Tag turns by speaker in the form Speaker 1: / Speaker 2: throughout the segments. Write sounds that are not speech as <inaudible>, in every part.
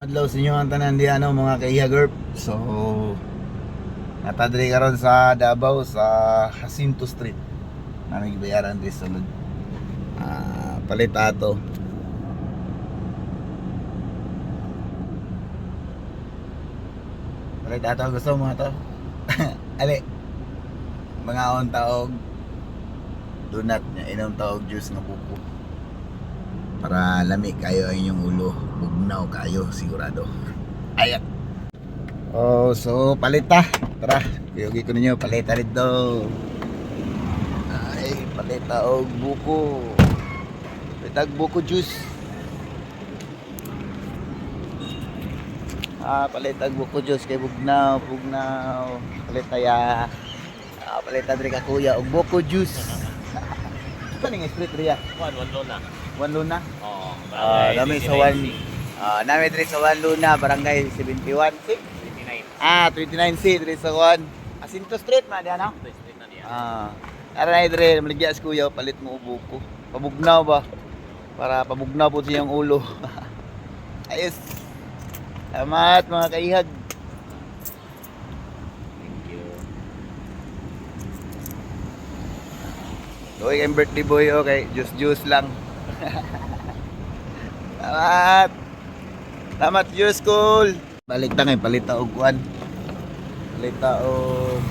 Speaker 1: Adlaw sa inyo ang tanan di ano mga kaihagerp. So natadri karon sa Davao sa Jacinto Street. Naming bayaran di sulod. Ah, palit ato. Palit ato gusto mo to. <laughs> Ali. Mga on taog donut niya inom taog juice nga buko. Para lami kayo ang inyong ulo. Bugnaw kayo sigurado. Ayak. Oh, so palita. Tara, kuyugi ko ninyo palita dito. Ay, palita og buko. Palita buko juice. Ah, palita buko juice kay bugnaw, bugnaw. Palita ya. Ah, palita diri ka kuya og buko juice. <laughs> Ano ning split riya?
Speaker 2: One loan na.
Speaker 1: One luna.
Speaker 2: Oo.
Speaker 1: Ah, dami sa one. Ah, nami diri sa one luna, barangay 71. Si?
Speaker 2: 29.
Speaker 1: Ah, 29C diri sa one. Asinto Street man diyan, no?
Speaker 2: Street na niya.
Speaker 1: Ah. Ara na dire, maligya sa kuya, palit mo ubo ko. Pabugnaw ba? Para pabugnaw po siyang ulo. <laughs> Ayos. Salamat mga kaihag.
Speaker 2: Thank you.
Speaker 1: Uy, kayong birthday boy, okay. Juice juice lang. <laughs> Salamat. Salamat, juice cool. Balik ta ngayon, palit ta og kuan. Palit ta og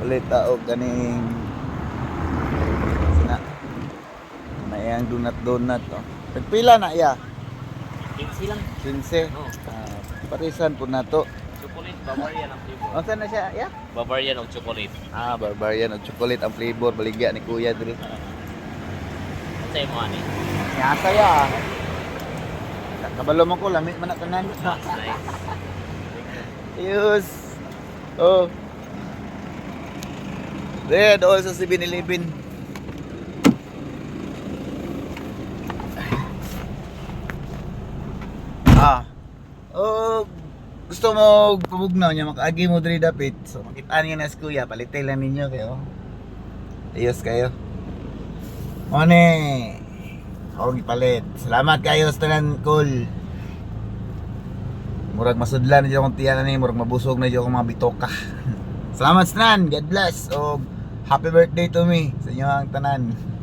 Speaker 1: palit ta og ganing sina na iyang donut donut to. Nagpila na iya.
Speaker 2: Kingsi lang.
Speaker 1: Sinse.
Speaker 2: No.
Speaker 1: Ah, parisan po na to.
Speaker 2: Chocolate, Bavarian ang flavor.
Speaker 1: O saan na siya? Yeah.
Speaker 2: Bavarian ang chocolate.
Speaker 1: Ah, barbarian og chocolate ang flavor baligya ni Kuya diri.
Speaker 2: Ano <laughs> sa'yo mo, ani?
Speaker 1: Yasa ya. Kabalo mo ko lami man na tanan. <laughs>
Speaker 2: Nice.
Speaker 1: Yus. Oh. There, doon sa 7-Eleven. Ah. Oh, gusto mo pabugnaw niya makaagi mo diri dapit. So makita niyo na si Kuya, palitay lang ninyo kayo. Ayos kayo. Mone. Ako gipalit. Salamat kayo sa tanan cool. Murag masudlan na dyan akong tiyan ni, murag mabusog na dyan akong mga bitoka. <laughs> Salamat Stan, God bless, o happy birthday to me sa inyo ang tanan.